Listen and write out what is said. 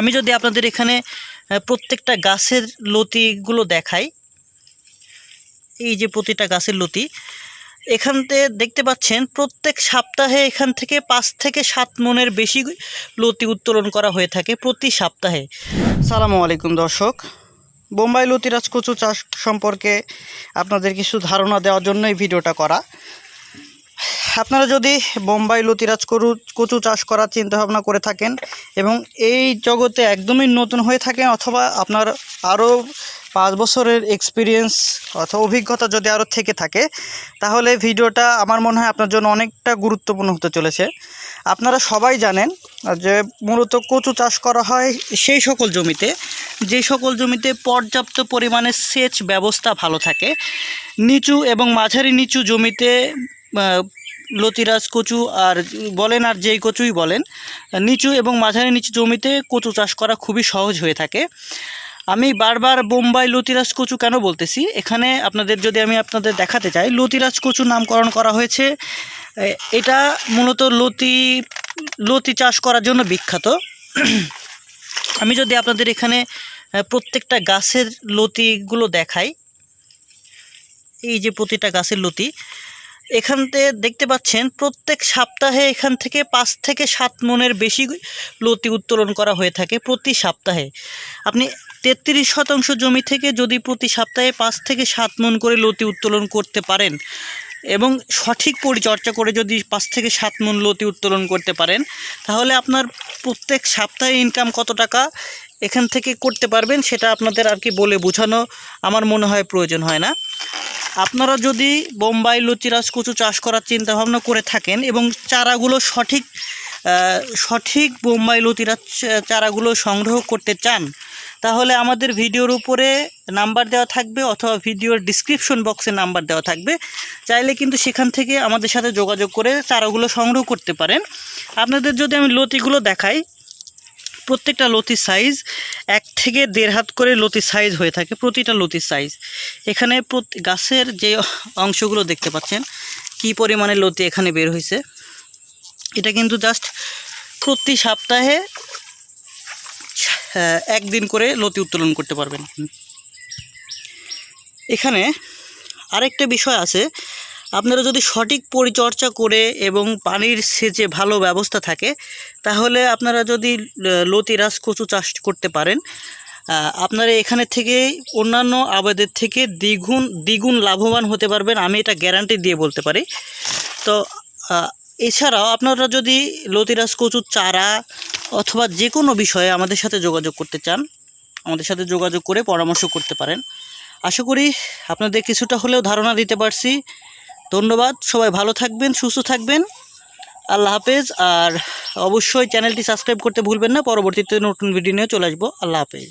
আমি যদি আপনাদের এখানে প্রত্যেকটা গাছের লতিগুলো দেখাই, এই যে প্রতিটা গাছের লতি, এখান থেকে দেখতে পাচ্ছেন প্রত্যেক সপ্তাহে এখান থেকে পাঁচ থেকে সাত মনের বেশি লতি উত্তোলন করা হয়ে থাকে প্রতি সপ্তাহে। সালামু আলাইকুম দর্শক। বোম্বাই লতিরাজ কচু চাষ সম্পর্কে আপনাদের কিছু ধারণা দেওয়ার জন্য এই ভিডিওটা করা। আপনারা যদি বোম্বাই লতিরাজ করু কচু চাষ করার চিন্তাভাবনা করে থাকেন এবং এই জগতে একদমই নতুন হয়ে থাকেন অথবা আপনার আরও পাঁচ বছরের এক্সপিরিয়েন্স অথবা অভিজ্ঞতা যদি আরও থেকে থাকে, তাহলে ভিডিওটা আমার মনে হয় আপনার জন্য অনেকটা গুরুত্বপূর্ণ হতে চলেছে। আপনারা সবাই জানেন যে মূলত কচু চাষ করা হয় সেই সকল জমিতে, যে সকল জমিতে পর্যাপ্ত পরিমাণে সেচ ব্যবস্থা ভালো থাকে। নিচু এবং মাঝারি নিচু জমিতে লতিরাজ কচু আর বলেন আর যেই কচুই বলেন, নিচু এবং মাঝারি নিচু জমিতে কচু চাষ করা খুবই সহজ হয়ে থাকে। আমি বারবার বোম্বাই লতিরাজ কচু কেন বলতেছি? এখানে আপনাদের যদি আমি আপনাদের দেখাতে চাই, লতিরাজ কচু নামকরণ করা হয়েছে। এটা মূলত লতি লতি চাষ করার জন্য বিখ্যাত। আমি যদি আপনাদের এখানে প্রত্যেকটা গাছের লতিগুলো দেখাই, এই যে প্রতিটা গাছের লতি এখান থেকে দেখতে পাচ্ছেন, প্রত্যেক সপ্তাহে এখান থেকে পাঁচ থেকে সাত মনের বেশি লতি উত্তোলন করা হয়ে থাকে প্রতি সপ্তাহে। আপনি তেত্রিশ শতাংশ জমি থেকে যদি প্রতি সপ্তাহে পাঁচ থেকে সাত মন করে লতি উত্তোলন করতে পারেন এবং সঠিক পরিচর্যা করে যদি পাঁচ থেকে সাত মন লতি উত্তোলন করতে পারেন, তাহলে আপনার প্রত্যেক সপ্তাহে ইনকাম কত টাকা এখান থেকে করতে পারবেন সেটা আপনাদের আর কি বলে বোঝানো আমার মনে হয় প্রয়োজন হয় না। আপনারা যদি বোম্বাই লতিরাজ কচু চাষ করার চিন্তা ভাবনা করে থাকেন এবং চারাগুলো সঠিক সঠিক বোম্বাই লতিরাজ চারাগুলো সংগ্রহ করতে চান, তাহলে আমাদের ভিডিওর উপরে নাম্বার দেওয়া থাকবে অথবা ভিডিওর ডিসক্রিপশন বক্সে নাম্বার দেওয়া থাকবে। চাইলে কিন্তু সেখান থেকে আমাদের সাথে যোগাযোগ করে চারাগুলো সংগ্রহ করতে পারেন। আপনাদের যদি আমি লতিগুলো দেখাই প্রত্যেকটা লতির সাইজ এক থেকে দেড় হাত করে লতির সাইজ হয়ে থাকে, প্রতিটা লতির সাইজ এখানে গাছের যে অংশগুলো দেখতে পাচ্ছেন, কি পরিমাণে লতি এখানে বের হয়েছে এটা কিন্তু জাস্ট প্রতি সপ্তাহে একদিন করে লতি উত্তোলন করতে পারবেন। এখানে আরেকটা বিষয় আছে আপনারা যদি সঠিক পরিচর্যা করে এবং পানির সেচে ভালো ব্যবস্থা থাকে তাহলে আপনারা যদি আহ, লতিরাজ কচু চাষ করতে পারেন। আপনারা এখানে থেকে অন্যান্য আবাদের থেকে দ্বিগুণ দ্বিগুণ লাভবান হতে পারবেন আমি এটা গ্যারান্টি দিয়ে বলতে পারি। তো এছাড়াও আপনারা যদি লতিরাজ কচুর চারা অথবা যে কোনো বিষয়ে আমাদের সাথে যোগাযোগ করতে চান আমাদের সাথে যোগাযোগ করে পরামর্শ করতে পারেন। আশা করি আপনাদের কিছুটা হলেও ধারণা দিতে পারছি। ধন্যবাদ। সবাই ভালো থাকবেন, সুস্থ থাকবেন। আল্লাহ হাফেজ। আর অবশ্যই চ্যানেলটি সাবস্ক্রাইব করতে ভুলবেন না। পরবর্তীতে নতুন ভিডিও নিয়ে চলে আসব। আল্লাহ হাফেজ।